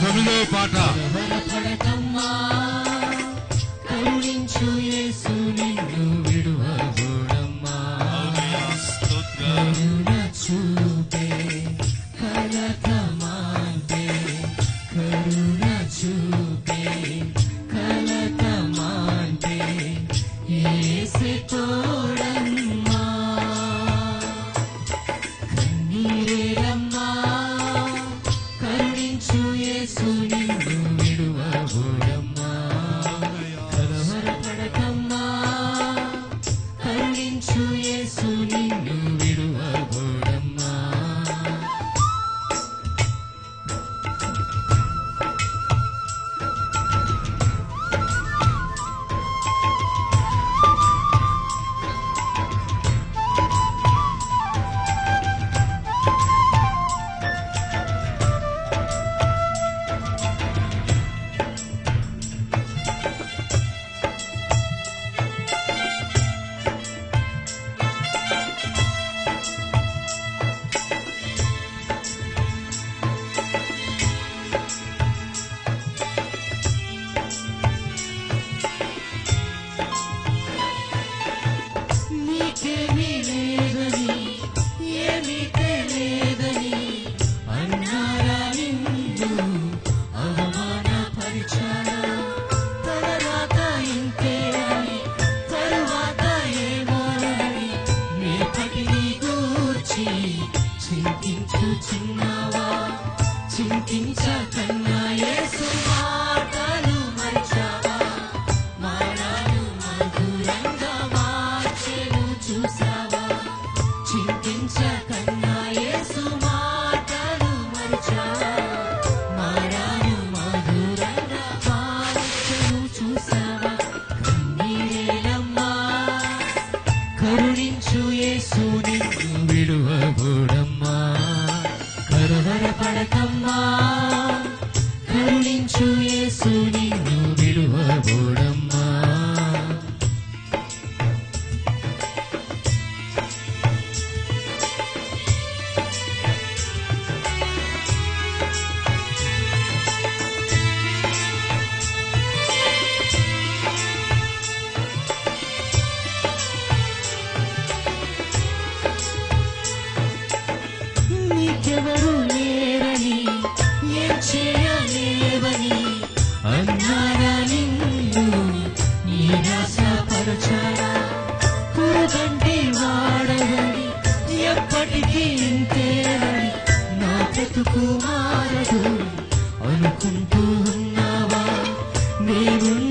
తొమ్మిదో పాట కరుణించు యేసు నిన్ను చింతించకన్నా యేసు మాటలు మరిచావా మారాలు మధురంగా మార్చెను చూసావా? చింతించకన్నా యేసు మాటలు మరిచావా మారాలు మధురంగా మార్చెను చూసావా కన్నీరేలమ్మా. కరుణించు యేసు నిన్ను కరవరపడకమ్మా కరుణించు యేసు నిన్ను విడువబోడమ్మా Mm-hmm.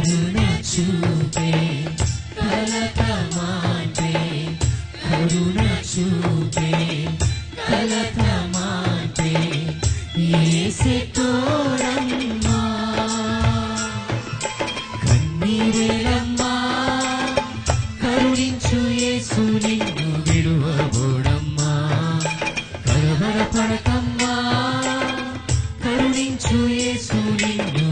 కరుణ చూపే కలకమాంటే కరుణ చూపే కలకమాంటే యేసే తోడమ్మా. కన్నీరేలమ్మా కరుణించు యేసు నిన్ను విడువబోడమ్మా. కలవరపడకమ్మా కరుణించు యేసు నిన్ను